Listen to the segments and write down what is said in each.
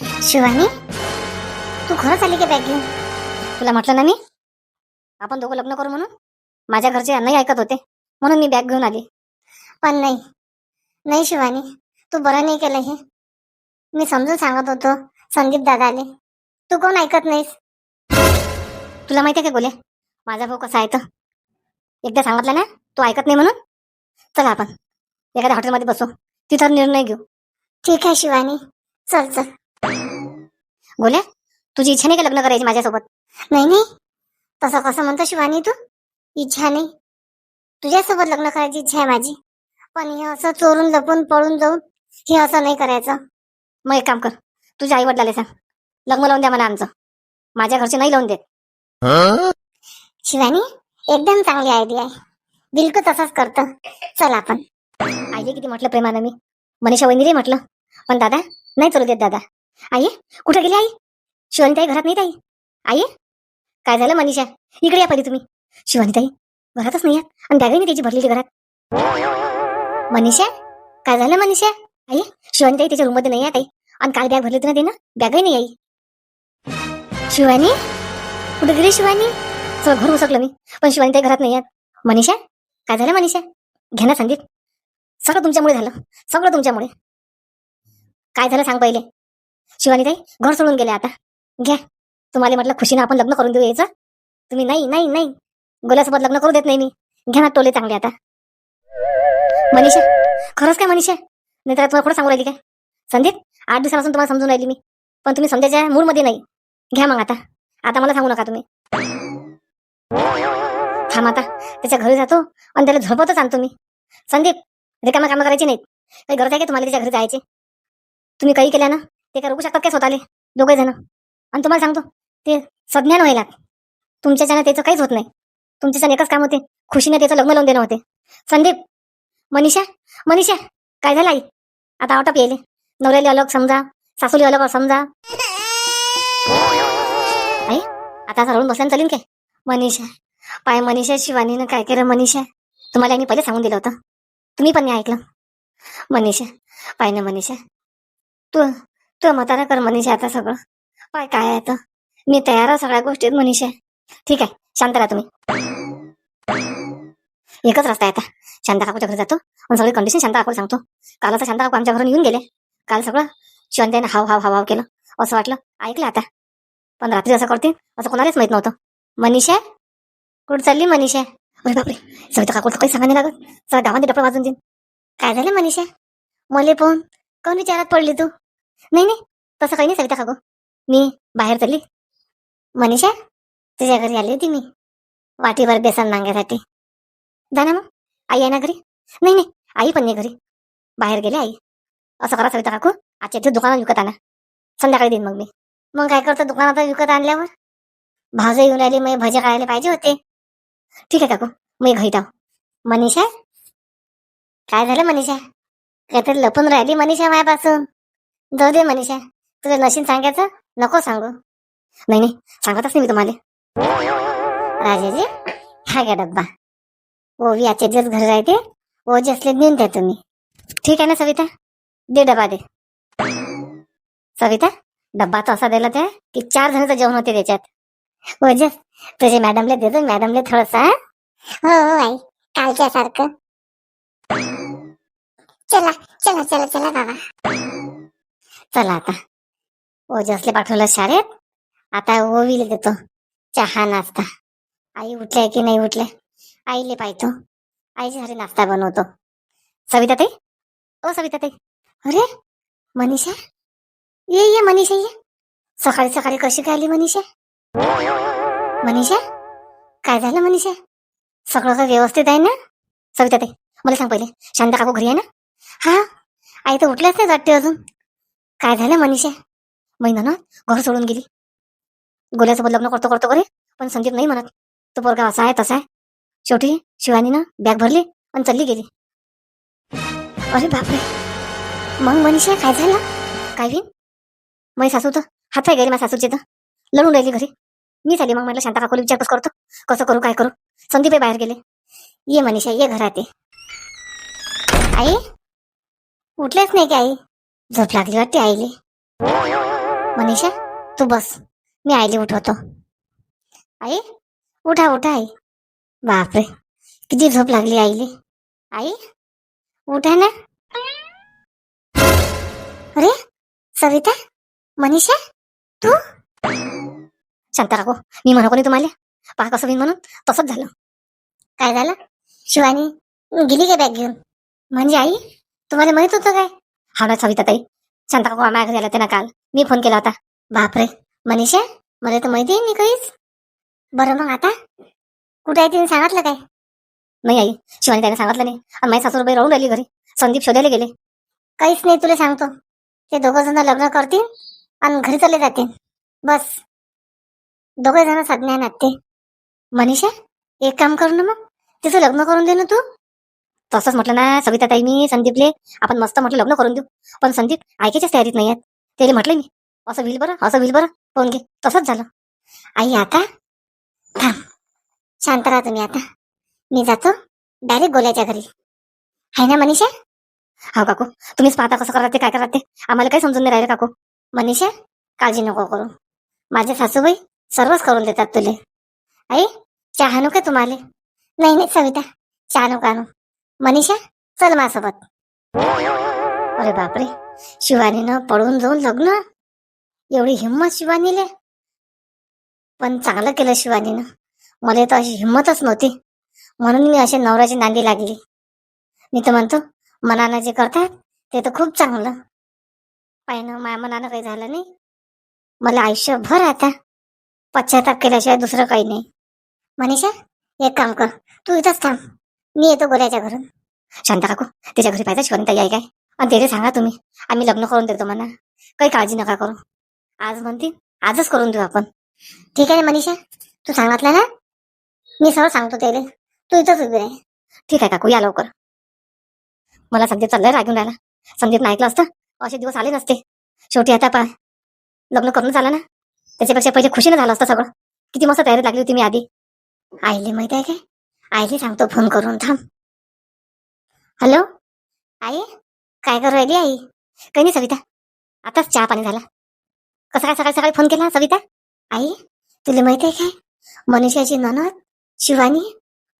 शिवानी तू खरंच आली की बॅग घेऊन? तुला म्हटलं ना मी? आपण दोघं लग्न करू म्हणून? माझ्या घरचे नाही ऐकत होते म्हणून मी बॅग घेऊन आली. पण नाही नाही शिवानी तू बरं नाही केलं हे. मी समजून सांगत होतो संदीप दादा आले. तू कोण ऐकत नाहीस? तुला माहिती आहे का गोले? माझा भाऊ कसा आहे तर एकदा सांगितलं ना तू ऐकत नाही म्हणून? चला आपण एखाद्या हॉटेलमध्ये बसू. तिथं निर्णय घेऊ. ठीक आहे शिवानी चल चल. गोल्या तुझी इच्छा नाही का लग्न करायची माझ्यासोबत? नाही नाही. तसं कसं म्हणतो शिवानी तू? इच्छा नाही. तुझ्यासोबत लग्न करायची इच्छा आहे माझी. पण हे असं चोरून लपून पळून जाऊन हे असं नाही करायचं. मग एक काम कर तुझ्या आई वडिलाले सांग. लग्न लावून द्या मला आमचं. माझ्या घरचे नाही लावून देत. शिवानी एकदम चांगली आयडिया आहे. बिलकुल तसंच करतं. चल आपण. आईले किती म्हटलं प्रेमानं मी? मनीषा वहिनी म्हटलं. पण दादा नाही चलू देत दादा. आई कुठे गेली आई? शिवानीताई घरात नाही ताई आई काय झालं मनीषा इकडे या पहिली तुम्ही. शिवानीताई घरातच नाही आहेत आणि बॅगही नाही त्याची भरलेली घरात. मनीषा काय झालं मनीषा आई शिवानीताई त्याच्या रूममध्ये नाही आहे ताई आणि काल बॅग भरली होती ना ते ना बॅगही नाही आई. शिवानी कुठे गेली शिवानी? सगळं घर उसकलं मी. पण शिवानीताई घरात नाही आहेत मनीषा काय झालं मनीषा घ्या ना संदीप. सगळं तुमच्यामुळे झालं. सगळं तुमच्यामुळे. काय झालं सांग पहिले. शिवानीताई घर सोडून गेले आता. घ्या. तुम्हाला म्हटलं खुशीनं आपण लग्न करून देऊ यायचं. तुम्ही नाही नाही नाही. गोल्यासोबत लग्न करू देत नाही मी. घ्या ना टोले चांगले आता. मनीषा खरंच काय मनीषा? नाही तर तुम्हाला खोटं सांगू राहिली काय? संदीप आठ दिवसापासून तुम्हाला समजून राहिली मी. पण तुम्ही समजायच्या मूडमध्ये नाही. घ्या मग आता. आता मला सांगू नका तुम्ही. थांब आता. त्याच्या घरी जातो आणि त्याला झोपतच आणतो मी. संदीप रिकामा कामं करायची नाहीत. काही गरज आहे का तुम्हाला त्याच्या घरी जायचे? तुम्ही काही केल्या ना? ते काय रोखू शकतात काय स्वतःले? दोघे जण. आणि तुम्हाला सांगतो ते सज्ञान व्हायला तुमच्याच्यानं त्याचं काहीच होत नाही. तुमच्याच्यानं एकच काम होते खुशीने त्याचं लग्न लावून देणं होते. संदीप मनीषा मनीषा काय झालं आई? आता आउट ऑफ येईल नवऱ्याला अलग समजा सासूली अलग समजा. आई आता असं रडून बसल्यानं चालेल काय? मनीषा पाय मनीषा शिवानीनं काय केलं मनीषा? तुम्हाला यांनी पहिले सांगून दिलं होतं. तुम्ही पण नाही ऐकलं. मनीषा पाय ना मनीषा. तू तू मताना कर मनीषा आता सगळं. पाय काय आहे तर मी तयार आहे सगळ्या गोष्टीत मनीषा. ठीक आहे शांत राहा तुम्ही. एकच रस्ता आहे आता. शांत काकूच्या घरी जातो आणि सगळी कंडिशन शांत काकूला सांगतो. काल असं शांत काकू आमच्या घरून येऊन गेले. काल सगळं शिवंताईनं हाव हाव हाव हाव केलं. असं वाटलं. ऐकलं आता. पण रात्री असं करते असं कोणालाच माहीत नव्हतं. मनीषा? कुठं चालली मनीषा? अरे बापरे सविता काकू काही सांगा नाही लागत. सगळ्या गावात डपडा वाजून देईन. काय झालं मनीषा? मले पण कोण विचारात पडली तू? नाही नाही तसं काही नाही सविता काकू. मी बाहेर चालली. मनीषा तुझ्या घरी आली होती मी. वाटीवर बेसन मागण्यासाठी जा ना मग. आई आहे ना घरी? नाही नाही आई पण नाही घरी. बाहेर गेली आई. असं करा सविता काकू. आजच्या दिवस दुकानात विकत आणा. संध्याकाळी देईन मग मी. मग काय करतो दुकानात विकत आणल्यावर? भावजं येऊन राहिली मग भजे काढायला पाहिजे होते. ठीक आहे काकू मी घरी जाऊ. मनीषा? काय झालं मनीषा? काहीतरी लपून राहिली मनीषा मायापासून. जाऊ दे मनीषा तुझं नशीन सांगायचं नको सांगू. नाही नाही सांगतच नाही मी तुम्हाला. राजाजी हा घ्या डब्बा. ओवी आजचे दिवस घरी राहते ओजी असले नेऊन द्या तुम्ही. ठीक आहे ना सविता? दे डबा दे. सविता डब्बा तर असा दिला त्या की चार जणांचं जेवण होते त्याच्यात. ओजस तुझे मॅडमले देतो मॅडमले थोडसा हो हो आई. कालच्या सारखं. चला चला चला चला बाबा. चला आता. ओजसले पाठवलं शाळेत. आता ओवीला देतो. चहा नाश्ता. आई उठल्या की नाही उठल्या? आईले पाहतो. आईच्या घरी नाश्ता बनवतो. सविता ताई? ओ सविता ताई. अरे मनीषा? ये ये मनीषा ये. सकाळी सकाळी कशी काय आली मनीषा? मनीषा? काय झालं मनीषा? सगळं काय व्यवस्थित आहे ना? सविता ताई मला सांग पहिले. शांता काकू घरी आहे ना? हा? आई तर उठल्याच नाही वाटते अजून. काय झालं मनीषा? महिना ना घर सोडून गेली. गोल्यासोबत लग्न करतो करतो करे पण संदीप नाही म्हणत. तो पोरगा असा आहे तसा आहे. शेवटी शिवानीनं बॅग भरली आणि चालली गेली. अरे बापरे. मग मनीषा काय झालं? काय होईन माझी सासू तर हात पाय गेली माझ्या सासूचे तर. लढून राहिली घरी. मी चाली मग म्हटलं शांता काकूला विचारपूस करतो. कसं करू काय करू? संदीप बाहेर गेले. ये मनीषा ये घरात ये. आई? उठलेच नाही की आई? झोप लागली वाटते आईले. मनीषा तू बस. मी आईली उठवतो. आई उठा उठा आई. बापरे किती झोप लागली आईले. आई उठा ना. अरे सविता मनीषा तू? शांत राखो मी म्हणा कोणी तुम्हाला? पहा कसं मी म्हणून. तसंच झालं. काय झालं? शिवानी गेली काय बॅग घेऊन? म्हणजे आई तुम्हाला माहीत होतं काय? हा ना सविता ताई. शांत काकू माझ्या घरी होते ना काल. मी फोन केला होता. बापरे. मनीषा मला तर माहिती आहे मी काहीच बरं मग आता? कुठे आहे तिने सांगितलं काय? नाही आई शिवानी त्याने सांगितलं नाही. आणि माझी सासूबाई राहून राहिली घरी. संदीप शोधायला गेले. काहीच नाही तुला सांगतो. ते दोघं जण लग्न करतील आणि घरी चालले जातील. बस. दोघे जण सज्ञा नाते मनीषा एक काम कर ना मग. तिचं लग्न करून दे ना तू. तसंच म्हटलं ना सविता ताई मी संदीपले आपण मस्त म्हटलं लग्न करून देऊ. पण संदीप ऐकायच्याच तयारीत नाही आहेत त्याला म्हटलं मी असं होईल बरं असं होईल बरं फोन घे. तसंच झालं. आई आता? थांब. शांत राहा तुम्ही आता. मी जातो डायरेक्ट गोल्याच्या घरी. आहे ना मनीषा? हा काकू. तुम्हीच पाहता कसं करतात ते काय करतात ते. आम्हाला काही समजून नाही राहिलं काकू. मनीषा काळजी नको करू. माझे सासूबाई सर्वच करून देतात तुले. आई चहा नको का तुम्हाला? नाही नाही सविता. चहा नको आणू. मनीषा चल माझ्यासोबत. अरे बापरे शिवानीनं पळून जाऊन लग्न? एवढी हिंमत शिवानीले? पण चांगलं केलं शिवानीनं. मला तर अशी हिंमतच नव्हती. म्हणून मी असे नवऱ्याची नांदी लागली. मी तर म्हणतो मनानं जे करतात ते तर खूप चांगलं. पाहिनं माया मनानं काही झालं नाही. मला आयुष्यभर आता पश्चाताप केल्याशिवाय दुसरं काही नाही. मनीषा एक काम कर तू इथंच थांब. मी येतो गोल्याच्या घरून. शांता काकू त्याच्या घरी पाहिजे शिवानी आहे काय? आणि त्याला सांगा तुम्ही. आम्ही लग्न करून देतो म्हणा. काही काळजी नका करू. आज म्हणते आजच करून देऊ आपण. ठीक आहे ना मनीषा? तू सांगितलं ना? मी सर्व सांगतो त्याला. तू इथंच उभी आहे ठीक आहे काकू या लवकर. मला संदीप चाललाय रागून राहिला. संदीप ऐकलं असतं असे दिवस आले नसते. शेवटी आता पा लग्न करून झालं ना? त्याच्यापेक्षा पहिले खुशीनं झालं असतं सगळं. किती मस्त तयारी लागली होती मी आधी. आईले माहीत आहे काय? आईले सांगतो फोन करून थांब. हॅलो? आई काय करू राहिली आई? काही नाही सविता. आताच चहा पाणी झाला. कसं काय सकाळी सकाळी फोन केला सविता? आई तुला माहिती आहे काय? मनीषाची ननद शिवानी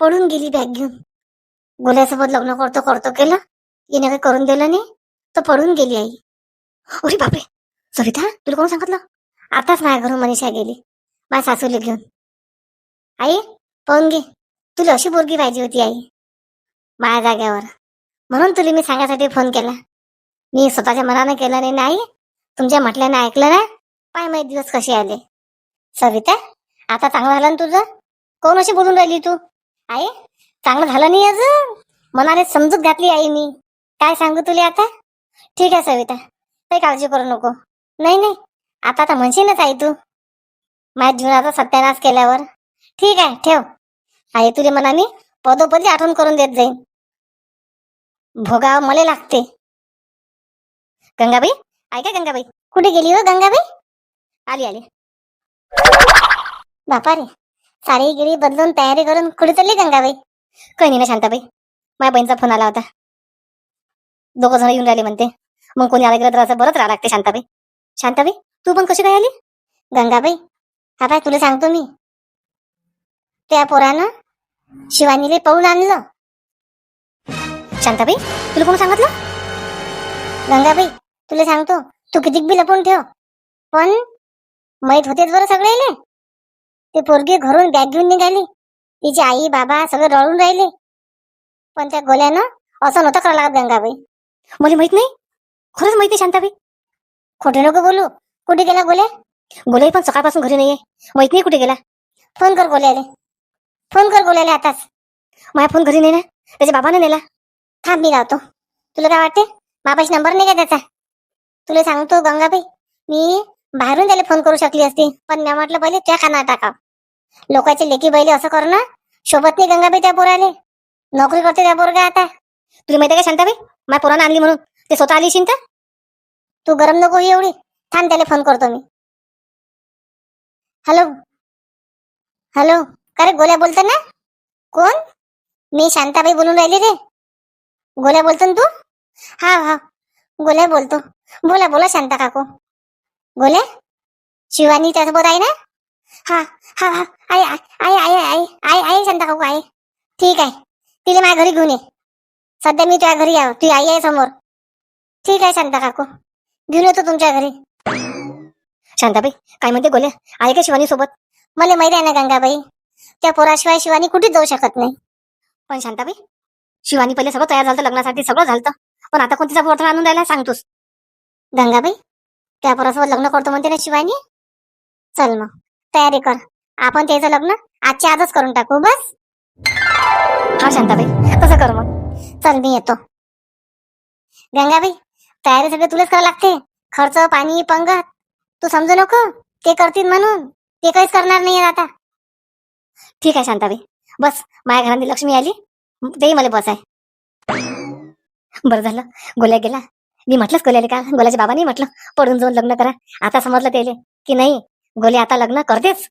पडून गेली बॅग घेऊन. गोल्यासोबत लग्न करतो करतो केलं. हिने काही करून दिलं नाही तर पडून गेली आई. अरे बापरे! सविता तुला कोण सांगितलं? आताच माझ्या घरून मनीषा गेली. माझ्या सासूला घेऊन. आई पाहून घे. तुला अशी पोरगी पाहिजे होती आई. माझ्या जाग्यावर म्हणून तुला मी सांगायसाठी फोन केला. मी स्वतःच्या मनानं केलं नाही नाही तुमच्या म्हटल्यानं ऐकलं ना पाय माहीत दिवस कसे आले? सविता आता चांगलं झालं ना तुझं? कोण अशी बोलून राहिली तू? आई चांगलं झालं नाही अजून? मनाने समजूत घातली आई मी. काय सांगू तुला आता? ठीक आहे सविता काही काळजी करू नको. नाही नाही. आता आता म्हणशीलच आई तू. माझ्या जीवनाचा सत्यानाश केल्यावर. ठीक आहे ठेव. आई म्हणा मी पदोपदी आठवण करून देत जाईन. भोगाव मला लागते. गंगाबाई? ऐका गंगाबाई. कुठे गेली हो गंगाबाई? आली आली. बापा रे साडी गिरी बदलून तयारी करून कुठे चालली गंगाबाई? काही नाही ना शांताबाई. माझ्या बहिणीचा फोन आला होता. दोघं जण येऊन राहिले म्हणते. मग कोणी आलं गेलं तर असं बरंच राहा लागते शांताबाई. शांताबाई तू पण कशी काय आली? गंगाबाई हा पाय तुला सांगतो मी. त्या पोरानं शिवानीले पळून आणलं. शांताबाई तुला कोण सांगितलं? गंगाबाई तुला सांगतो तू कितीक बी लपून ठेव. पण माहीत होतेच बरं सगळे ते पोरगी घरून बॅग घेऊन निघाली. तिची आई बाबा सगळे रळून राहिले. पण त्या गोल्यानं असं नव्हतं करायला लागत गंगाबाई. मला माहीत नाही. खरंच माहीत नाही शांताबाई. खोटे नको बोलू. कुठे गेला गोल्या? गोल्या पण सकाळपासून घरी नाहीये. माहीत नाही कुठे गेला. फोन कर गोल्याले. फोन कर बोलायला आताच. माझा फोन घरी नाही ना त्याच्या बाबाने नेला. थांब मी लावतो. तुला काय वाटते? बाबाशी नंबर नाही का त्याचा? तुला सांगतो गंगाबाई मी बाहेरून त्याला फोन करू शकली असती पण मी म्हटलं पहिले त्या खाना टाकाव. लोकांचे लेकी बैले असं कर ना सोबत नाही गंगाबाई त्या पोराले. नोकरी करते त्या पोरगा आता. तुला माहिती आहे का शांताबाई? माझ्या पोरानं आणली म्हणून. ते स्वतः आली शिंता तू गरम नको होई एवढी. थांब त्याला फोन करतो मी. हॅलो? हॅलो? का रे गोल्या बोलतो ना? कोण? मी शांताबाई बोलून राहिली रे. गोल्या बोलतो ना तू? हा हा. गोल्या बोलतो. बोला बोला शांता काकू. गोल्या? शिवानी त्यासोबत आहे ना? हा हा हा. आहे आहे आहे आहे आहे आहे शांता काकू आहे ठीक आहे. तिला माझ्या घरी घेऊन ये. सध्या मी तुझ्या घरी यावं तुझी आई आहे समोर. ठीक आहे शांता काकू. घेऊन येतो तुमच्या घरी. शांताबाई काय म्हणते गोल्या? आहे का शिवानी सोबत? मला माहिती आहे ना गंगाबाई. त्या पोराशिवाय शिवानी कुठेच जाऊ शकत नाही. पण शांताबाई शिवानी पहिले सगळं तयार झालं लग्नासाठी सगळं झालं पण आता कोणतीचा पोरथा आणून राहिला सांगतोस? गंगाबाई त्या पोरासोबत लग्न करतो म्हणते ना शिवानी? चल मग तयारी कर. आपण त्याचं लग्न आजच्या आजच करून टाकू बस? हा शांताबाई तसं कर मग. चल मी येतो. गंगाबाई तयारी सगळं तुलाच करावं लागते. खर्च पाणी पंगत तू समजू नको. ते करतील म्हणून. ते काहीच करणार नाही आता. ठीक आहे शांताबाई. बस माझ्या घरात लक्ष्मी आली. तेही मला बस आहे. बरं झालं. गोल्या गेला. मी म्हटलंच गोल्याले का? गोल्याच्या बाबांनी म्हटलं. पडून जाऊन लग्न करा. आता समजलं त्याले की नाही गोले आता लग्न करतेच.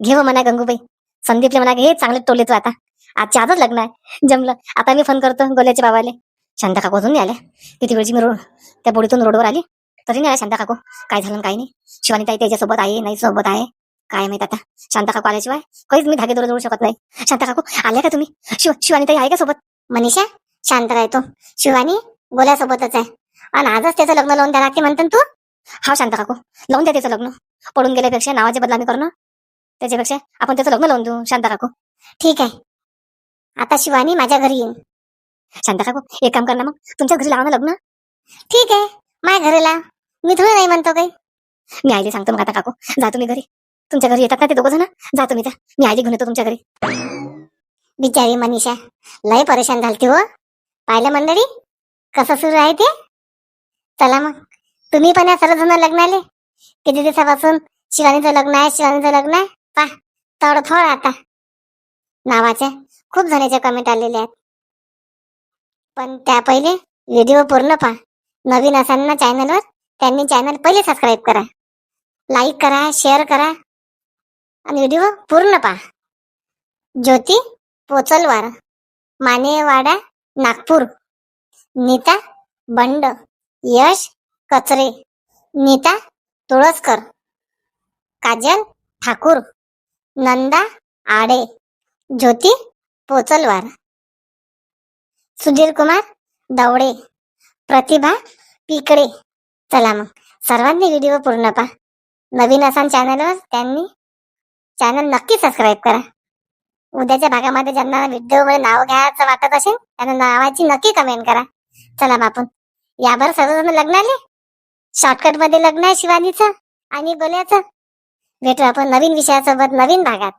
घेव म्हणा गंगूबाई. संदीपले म्हणा हे चांगले टोले तू आता. आजच्या आजच लग्न आहे. जमलं. आता मी फोन करतो गोल्याच्या बाबाले. शांता काकू अजून नाही आल्या. किती वेळची मी रोड त्या बोडीतून रोडवर आली. तरी नाही आल्या शांता काकू. काय झालं काही काय नाही. शिवानी ताई त्याच्यासोबत आहे नाही सोबत आहे. काय माहीत आता? शांता काकू आल्याशिवाय काहीच मी धागे जोडू शकत नाही. शांता काकू आल्या का तुम्ही? शिव शिवानी ताई आहे का सोबत? मनीषा शांत राहतो शिवानी गोल्यासोबतच आहे. आणि आजच त्याचं लग्न लावून द्या लागते म्हणतो तू? हा शांता काकू लावून द्या त्याचं लग्न. पडून गेल्यापेक्षा नावाची बदनामी करणं. त्याच्यापेक्षा आपण त्याचं लग्न लावून देऊ शांता काकू. ठीक आहे. आता शिवानी माझ्या घरी येईन. शांता काकू एक काम करणार मग. तुमच्या घरी लावा लग्न. ठीक आहे. माझ्या घरीला मी थोडं नाही म्हणतो काही. मी आईला सांगतो मग आता काकू. जा तुम्ही घरी. तुमच्या घरी येतात ना ते दोघं जण? जा तुम्ही तर मी आईला घेऊन येतो तुमच्या घरी. बिचारी मनीषा लय परेशान झालती हो. पाहिलं मंडळी? कसं सुरू आहे ते? चला मग. तुम्ही पण या सर्वजण लग्नाले. किती दिवसापासून शिवानीचं लग्न आहे शिवानीचं लग्न आहे? पा तडथोड आता. नावाच्या खूप जणांच्या कमेंट आलेले आहेत. पण त्या पहिले व्हिडिओ पूर्ण पहा. नवीन असाल ना चॅनलवर त्यांनी चॅनल पहिले सबस्क्राईब करा. लाईक करा शेअर करा. आणि व्हिडिओ पूर्ण पहा ज्योती पोचलवार मानेवाडा नागपूर. नीता बंड यश कचरे. नीता तुळसकर काजल ठाकूर नंदा आडे. ज्योती पोचलवार सुधीर कुमार दवडे. प्रतिभा पिकडे. चला मग. सर्वांनी व्हिडिओ पूर्ण पहा नवीन असान चॅनलवर त्यांनी चॅनल नक्की सबस्क्राईब करा. उद्याच्या भागामध्ये ज्यांना व्हिडिओ नाव घ्यायचं वाटत असेल त्यांना नावाची नक्की कमेंट करा. चला बापून यावर सर्वजण लग्नाले शॉर्टकटमध्ये लग्न आहे शिवानीचं आणि गोल्याचं. भेटू आपण नवीन विषयासोबत नवीन भागात.